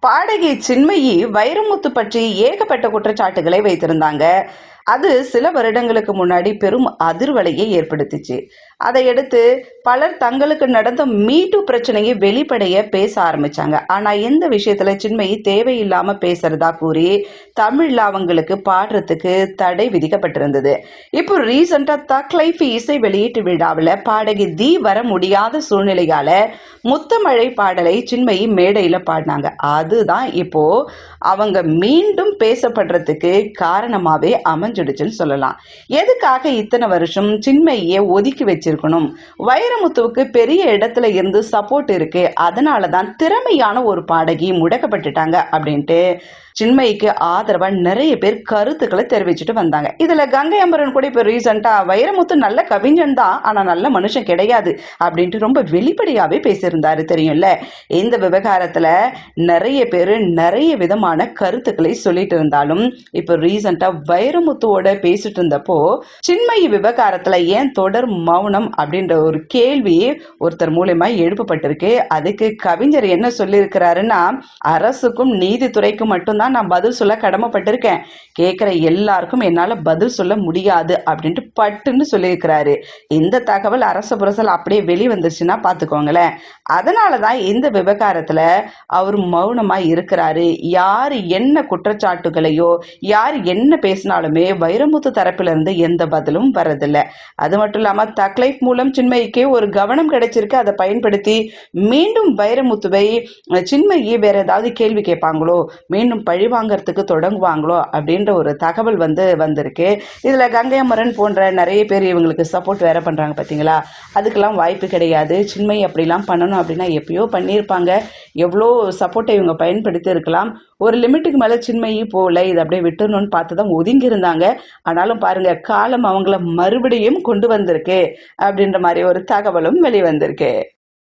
பாடகி சின்மயி வைரமுத்து பற்றி ஏகப்பட்ட குற்றச்சாட்டுகளை வைத்திருந்தாங்க. அது சில வருடங்களுக்கு முன்னாடி பெரும் அதிர்வலையை ஏற்படுத்திச்சு. அதையடுத்து பலர் தங்களுக்கு நடந்த மீட்டு பிரச்சனையை வெளிப்படைய பேச ஆரம்பிச்சாங்க. ஆனா இந்த விஷயத்துல சின்மயி தேவையில்லாம பேசுறதா கூறி தமிழ்ல அவங்களுக்கு பாடுறதுக்கு தடை விதிக்கப்பட்டிருந்தது. இப்போ ரீசெண்டா தக்லைஃபி இசை வெளியீட்டு விழாவில் பாடகி தி வர முடியாத சூழ்நிலையால முத்தமழை பாடலை சின்மயி மேடையில பாடினாங்க. அதுதான் இப்போ அவங்க மீண்டும் பேசப்படுறதுக்கு காரணமாவே அமைஞ்சிடுச்சுன்னு சொல்லலாம். எதுக்காக இத்தனை வருஷம் சின்மயியை ஒதுக்கி வச்சு வச்சிருக்கணும். வைரமுத்துவுக்கு பெரிய இடத்துல இருந்து சப்போர்ட் இருக்கு அதனால தான் திறமையான ஒரு பாடகி முடக்கப்பட்டுட்டாங்க அப்படின்ட்டு சின்மயிக்கு ஆதரவா நிறைய பேர் கருத்துக்களை தெரிவிச்சுட்டு வந்தாங்க. இதுல கங்கை அம்பரன் கூட இப்ப ரீசெண்டா வைரமுத்து நல்ல கவிஞன் தான் ஆனா நல்ல மனுஷன் கிடையாது அப்படின்ட்டு ரொம்ப வெளிப்படையாவே பேசியிருந்தாரு தெரியும்ல? இந்த விவகாரத்துல நிறைய பேர் நிறைய விதமான கருத்துக்களை சொல்லிட்டு இருந்தாலும் இப்ப ரீசெண்டா வைரமுத்துவோட பேசிட்டு இருந்தப்போ சின்மயி விவகாரத்துல ஏன் தொடர் மௌனம் அப்படின்ற ஒரு கேள்வி ஒருத்தர் மூலயமா எழுப்பப்பட்டிருக்கு. அதுக்கு கவிஞர் என்ன சொல்லியிருக்கிறாருன்னா அரசுக்கும் நீதித்துறைக்கும் மட்டும்தான் நான் பதில் சொல்ல கடமைப்பட்டிருக்கேன். கேட்குற எல்லாருக்கும் என்னால பதில் சொல்ல முடியாது அப்படின்ட்டு பட்டுன்னு சொல்லியிருக்கிறாரு. இந்த தகவல் அரச புரசல் அப்படியே வெளிவந்துச்சுன்னா பார்த்துக்கோங்களேன். அதனால தான் இந்த விவகாரத்துல அவர் மௌனமா இருக்கிறாரு. யார் என்ன குற்றச்சாட்டுகளையோ யார் என்ன பேசினாலுமே வைரமுத்து தரப்பில இருந்து எந்த பதிலும் வரதில்லை. அது மட்டும் இல்லாம லைஃப் மூலம் சின்மயிக்கே ஒரு கவனம் கிடைச்சிருக்கு. அதை பயன்படுத்தி மீண்டும் வைரமுத்துவை சின்மயி வேற ஏதாவது கேள்வி கேட்பாங்களோ மீண்டும் பழி வாங்கறதுக்கு தொடங்குவாங்களோ அப்படின்ற ஒரு தகவல் வந்து வந்திருக்கு. இதுல கங்கை அமரன் போன்ற நிறைய பேர் இவங்களுக்கு சப்போர்ட் வேற பண்றாங்க பாத்தீங்களா? அதுக்கெல்லாம் வாய்ப்பு கிடையாது. சின்மை அப்படிலாம் பண்ணணும் அப்படின்னா எப்பயோ பண்ணியிருப்பாங்க. எவ்வளோ சப்போர்ட்டை இவங்க பயன்படுத்தி இருக்கலாம். ஒரு லிமிட்டுக்கு மேலே சின்மையி போகல இதை அப்படியே விட்டுறணும்னு பார்த்து தான் ஒதுங்கி இருந்தாங்க. ஆனாலும் பாருங்க காலம் அவங்கள மறுபடியும் கொண்டு வந்திருக்கு. அப்படின்ற மாதிரி ஒரு தகவலும் வெளிவந்திருக்கு.